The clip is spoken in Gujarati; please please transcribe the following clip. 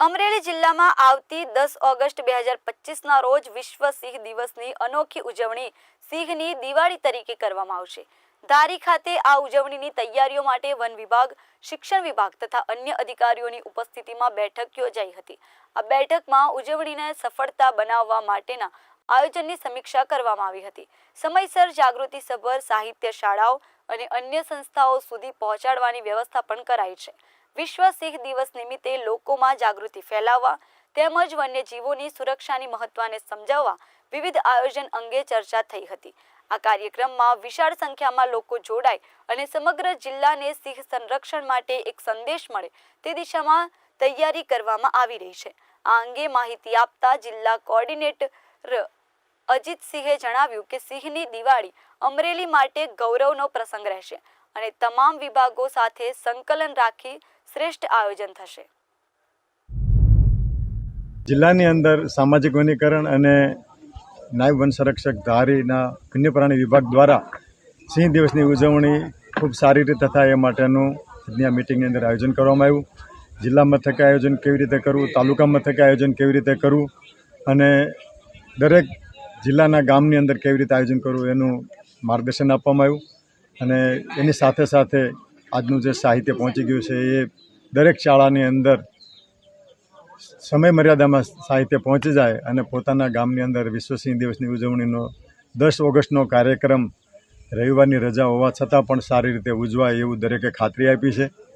અમરેલી જિલ્લામાં આવતી દસ ઓગસ્ટ બે હજાર પચીસના રોજ વિશ્વ સિંહ દિવસની અનોખી ઉજવણી સિંહની દિવાળી તરીકે કરવામાં આવશે. ધારી ખાતે આ ઉજવણીની તૈયારીઓ માટે વન વિભાગ, શિક્ષણ વિભાગ તથા અન્ય અધિકારીઓની ઉપસ્થિતિમાં બેઠક યોજાઈ હતી. આ બેઠકમાં ઉજવણીને સફળતા બનાવવા માટેના આયોજનની સમીક્ષા કરવામાં આવી હતી. સમયસર જાગૃતિ સભર, સાહિત્ય શાળાઓ અને અન્ય સંસ્થાઓ સુધી પહોંચાડવાની વ્યવસ્થા પણ કરાઈ છે. વિશ્વ સિંહ દિવસ નિમિત્તે લોકોમાં જાગૃતિ ફેલાવવા તેમજ વન્યજીવોની સુરક્ષાની મહત્વને સમજાવવા વિવિધ આયોજન અંગે ચર્ચા થઈ હતી. આ કાર્યક્રમમાં વિશાળ સંખ્યામાં લોકો જોડાય અને સમગ્ર જિલ્લાને સિંહ સંરક્ષણ માટે એક સંદેશ મળે તે દિશામાં તૈયારી કરવામાં આવી રહી છે. આ અંગે માહિતી આપતા જિલ્લા કોઓર્ડિનેટર અજીતસિંહે જણાવ્યું કે સિંહની દિવાળી અમરેલી માટે ગૌરવનો પ્રસંગ રહેશે અને તમામ વિભાગો સાથે સંકલન રાખી શ્રેષ્ઠ આયોજન થશે. જિલ્લાની અંદર સામાજિક વનીકરણ અને નાયબ વન સંરક્ષક ધારીના વન્ય પ્રાણી વિભાગ દ્વારા સિંહ દિવસની ઉજવણી ખૂબ સારી રીતે થાય એ માટેનું આજની આ મિટિંગની અંદર આયોજન કરવામાં આવ્યું. જિલ્લા મથકે આયોજન કેવી રીતે કરવું, તાલુકા મથકે આયોજન કેવી રીતે કરવું અને દરેક જિલ્લાના ગામની અંદર કેવી રીતે આયોજન કરવું એનું માર્ગદર્શન આપવામાં આવ્યું અને એની સાથે સાથે આજનું જે સાહિત્ય પહોંચી ગયું છે એ દરેક શાળાની અંદર સમય મર્યાદામાં સાહિત્ય પહોંચી જાય અને પોતાના ગામની અંદર વિશ્વ સિંહ દિવસની ઉજવણીનો દસ ઓગસ્ટનો કાર્યક્રમ રવિવારની રજા હોવા છતાં પણ સારી રીતે ઉજવાય એવું દરેકે ખાતરી આપી છે.